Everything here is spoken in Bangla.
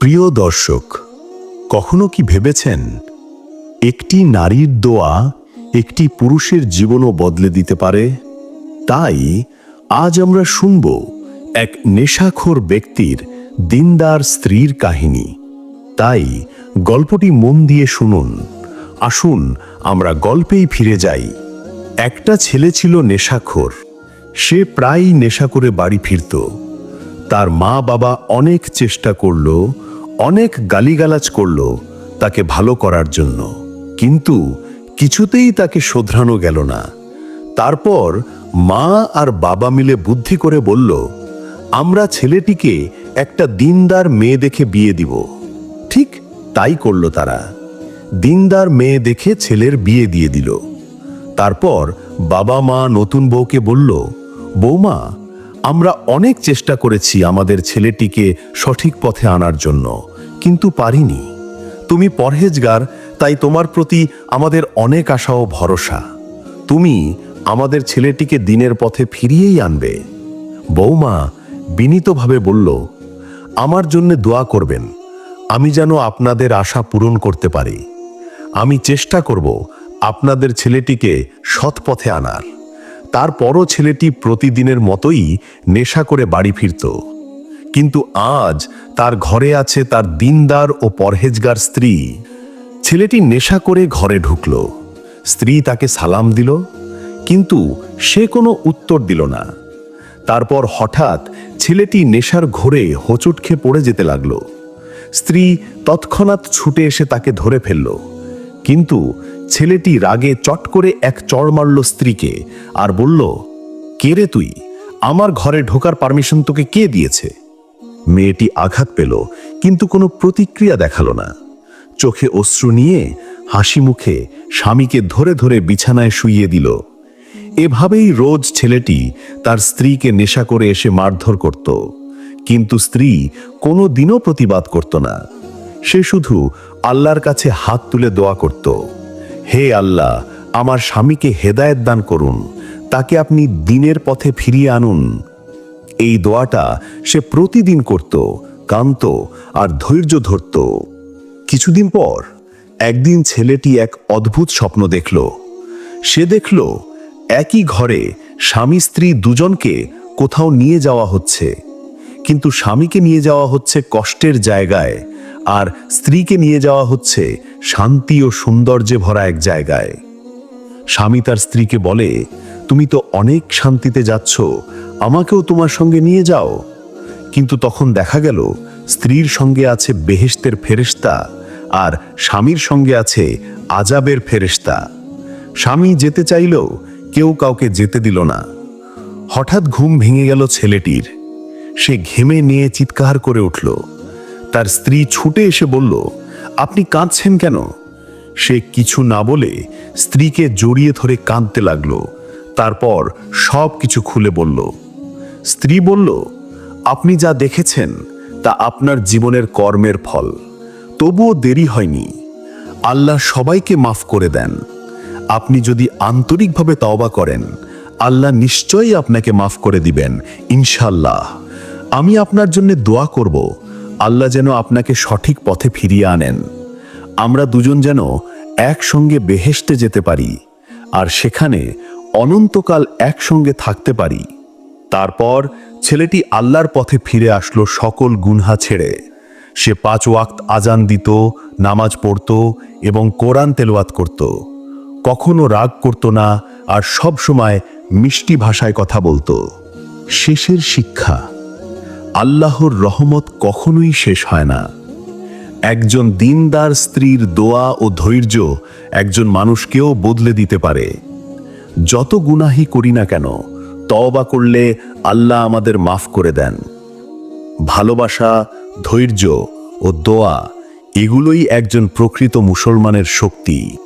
প্রিয় দর্শক, কখনো কি ভেবেছেন একটি নারীর দোয়া একটি পুরুষের জীবনও বদলে দিতে পারে? তাই আজ আমরা শুনব এক নেশাখোর ব্যক্তির দিনদার স্ত্রীর কাহিনী। তাই গল্পটি মন দিয়ে শুনুন। আসুন আমরা গল্পেই ফিরে যাই। একটা ছেলে ছিল নেশাখোর। সে প্রায়ই নেশা করে বাড়ি ফিরত। তার মা বাবা অনেক চেষ্টা করল অনেক গালিগালাজ করল তাকে ভালো করার জন্য। কিন্তু কিছুতেই তাকে শোধরানো গেল না। তারপর মা আর বাবা মিলে বুদ্ধি করে বলল, আমরা ছেলেটিকে একটা দিনদার মেয়ে দেখে বিয়ে দিব। ঠিক তাই করল তারা। দিনদার মেয়ে দেখে ছেলের বিয়ে দিয়ে দিল। তারপর বাবা মা নতুন বউকে বলল, বৌমা, আমরা অনেক চেষ্টা করেছি আমাদের ছেলেটিকে সঠিক পথে আনার জন্য। কিন্তু পারিনি। তুমি পরহেজগার, তাই তোমার প্রতি আমাদের অনেক আশা ও ভরসা। তুমি আমাদের ছেলেটিকে দিনের পথে ফিরিয়েই আনবে। বৌমা বিনীতভাবে বলল, আমার জন্য দোয়া করবেন। আমি যেন আপনাদের আশা পূরণ করতে পারি। আমি চেষ্টা করব আপনাদের ছেলেটিকে সৎ পথে আনার। তারপরও ছেলেটি প্রতিদিনের মতোই নেশা করে বাড়ি ফিরত। কিন্তু আজ তার ঘরে আছে তার দিনদার ও পরহেজগার স্ত্রী। ছেলেটি নেশা করে ঘরে ঢুকল। স্ত্রী তাকে সালাম দিল, কিন্তু সে কোনো উত্তর দিল না। তারপর হঠাৎ ছেলেটি নেশার ঘোরে হোঁচট খেয়ে পড়ে যেতে লাগল। স্ত্রী তৎক্ষণাৎ ছুটে এসে তাকে ধরে ফেলল। কিন্তু ছেলেটি রাগে চট করে এক চড় মারল স্ত্রীকে আর বলল, কে রে তুই? আমার ঘরে ঢোকার পারমিশন তোকে কে দিয়েছে? মেয়েটি আঘাত পেল, কিন্তু কোনো প্রতিক্রিয়া দেখাল না। চোখে অশ্রু নিয়ে হাসি মুখে স্বামীকে ধরে ধরে বিছানায় শুইয়ে দিল। এভাবেই রোজ ছেলেটি তার স্ত্রীকে নেশা করে এসে মারধর করত। কিন্তু স্ত্রী কোনো দিনও প্রতিবাদ করত না। সে শুধু আল্লাহর কাছে হাত তুলে দোয়া করত, হে আল্লাহ, আমার স্বামীকে হেদায়েত দান করুন। তাকে আপনি দিনের পথে ফিরিয়ে আনুন। এই দোয়াটা সে প্রতিদিন করত কান্ত আর ধৈর্য ধরত। কিছুদিন পর একদিন ছেলেটি এক অদ্ভুত স্বপ্ন দেখল। সে দেখল একই ঘরে স্বামী স্ত্রী দুজনকে কোথাও নিয়ে যাওয়া হচ্ছে। কিন্তু স্বামীকে নিয়ে যাওয়া হচ্ছে কষ্টের জায়গায় আর স্ত্রীকে নিয়ে যাওয়া হচ্ছে শান্তি ও সৌন্দর্যে ভরা এক জায়গায়। স্বামী তার স্ত্রীকে বলে তুমি তো অনেক শান্তিতে যাচ্ছ, আমাকেও তোমার সঙ্গে নিয়ে যাও। কিন্তু তখন দেখা গেল, স্ত্রীর সঙ্গে আছে বেহেশতের ফেরেশতা আর স্বামীর সঙ্গে আছে আজাবের ফেরেশতা। স্বামী যেতে চাইলেও কেউ কাউকে যেতে দিল না। হঠাৎ ঘুম ভেঙে গেল ছেলেটির। সে ঘেমে নিয়ে চিৎকার করে উঠল। তার স্ত্রী ছুটে এসে বলল, আপনি কাঁদছেন কেন? সে কিছু না বলে স্ত্রীকে জড়িয়ে ধরে কাঁদতে লাগল। তারপর সব কিছু খুলে বলল, স্ত্রী বলল, আপনি যা দেখেছেন তা আপনার জীবনের কর্মের ফল। তবুও দেরি হয়নি। আল্লাহ সবাইকে মাফ করে দেন। আপনি যদি আন্তরিকভাবে তওবা করেন, আল্লাহ নিশ্চয়ই আপনাকে মাফ করে দিবেন ইনশাল্লাহ আমি আপনার জন্য দোয়া করব, আল্লাহ যেন আপনাকে সঠিক পথে ফিরিয়ে আনেন। আমরা দুজন যেন একসঙ্গে বেহেশতে যেতে পারি, আর সেখানে অনন্তকাল একসঙ্গে থাকতে পারি। তারপর ছেলেটি আল্লাহর পথে ফিরে আসলো সকল গুনহা ছেড়ে। সে পাঁচ ওয়াক্ত আজান দিত, নামাজ পড়ত এবং কোরআন তেলাওয়াত করত। কখনো রাগ করত না আর সব সময় মিষ্টি ভাষায় কথা বলতো। শেষের শিক্ষা, আল্লাহর রহমত কখনোই শেষ হয় না। একজন দিনদার স্ত্রীর দোয়া ও ধৈর্য একজন মানুষকেও বদলে দিতে পারে। যত গুনাহি করি না কেন, তওবা করলে আল্লাহ আমাদের মাফ করে দেন। ভালোবাসা, ধৈর্য ও দোয়া এগুলোই একজন প্রকৃত মুসলমানের শক্তি।